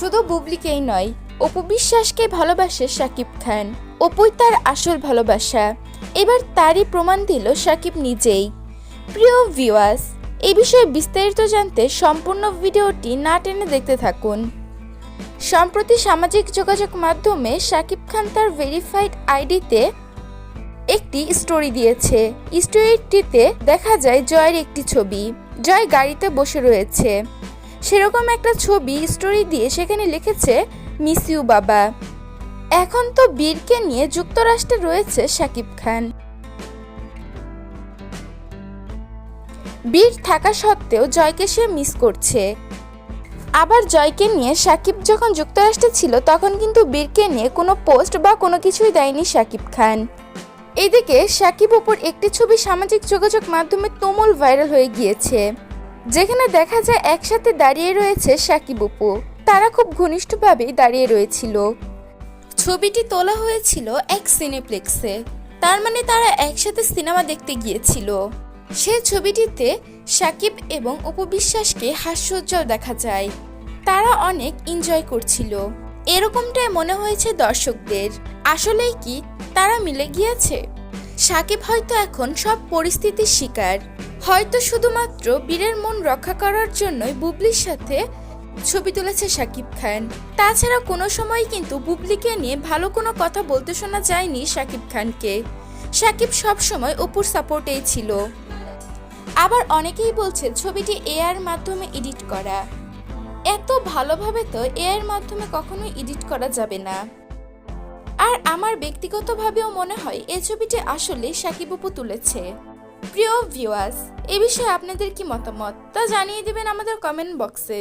শুধু বুবলিকেই নয়, অপু বিশ্বাসকে ভালোবাসে শাকিব খান। অপুই তার আসল ভালোবাসা। এবার তারই প্রমাণ দিল শাকিব নিজেই। প্রিয় ভিউয়ার্স এই বিষয়ে বিস্তারিত জানতে সম্পূর্ণ ভিডিওটি না টেনে দেখতে থাকুন। সম্প্রতি সামাজিক যোগাযোগ মাধ্যমে শাকিব খান তার ভেরিফাইড আইডিতে একটি স্টোরি দিয়েছে। স্টোরিটিতে দেখা যায় জয়ের একটি ছবি। জয় গাড়িতে বসে রয়েছে। সেরকম একটা ছবি স্টোরি দিয়ে সেখানে লিখেছে মিস ইউ বাবা। এখন তো বীরকে নিয়ে যুক্তরাষ্ট্রে রয়েছে শাকিব খান। বীর থাকা সত্ত্বেও জয়কে সে মিস করছে। আবার জয়কে নিয়ে সাকিব যখন যুক্তরাষ্ট্রে ছিল, তখন কিন্তু বীরকে নিয়ে কোনো পোস্ট বা কোনো কিছুই দেয়নি সাকিব খান। এদিকে সাকিব উপর একটি ছবি সামাজিক যোগাযোগ মাধ্যমে তুমুল ভাইরাল হয়ে গিয়েছে। যেখানে দেখা যায় একসাথে দাঁড়িয়ে রয়েছে সাকিব উপু তারা খুব ঘনিষ্ঠভাবে দাঁড়িয়ে রয়েছিল। ছবিটি তোলা হয়েছিল এক সিনেপ্লেক্সে। তার মানে তারা একসাথে সিনেমা দেখতে গিয়েছিল। সে ছবিটিতে সাকিব এবং উপবিশ্বাসকে হাস্যোজ্জ্বল দেখা যায়। তারা অনেক এনজয় করছিল। এরকমটাই মনে হয়েছে দর্শকদের। আসলেই কি তারা মিলে গিয়েছে? সাকিব হয়তো এখন সব পরিস্থিতির শিকার। হয়তো শুধুমাত্র বীরের মন রক্ষা করার জন্যই বুবলির সাথে ছবি তুলেছে সাকিব খান। তাছাড়া কোনো সময় কিন্তু বুবলিকে নিয়ে ভালো কোনো কথা বলতে শোনা যায়নি সাকিব খানকে। সাকিব সবসময় অপুর সাপোর্টেই ছিল। আবার অনেকেই বলছে ছবিটি এআর মাধ্যমে এডিট করা। এত ভালোভাবে তো এআর মাধ্যমে কখনোই এডিট করা যাবে না। আর আমার ব্যক্তিগতভাবেও মনে হয় এই ছবিটি আসলে সাকিব অপু তুলেছে। প্রিয় ভিউয়ার্স এ বিষয়ে আপনাদের কি মতামত তা জানিয়ে দেবেন আমাদের কমেন্ট বক্সে।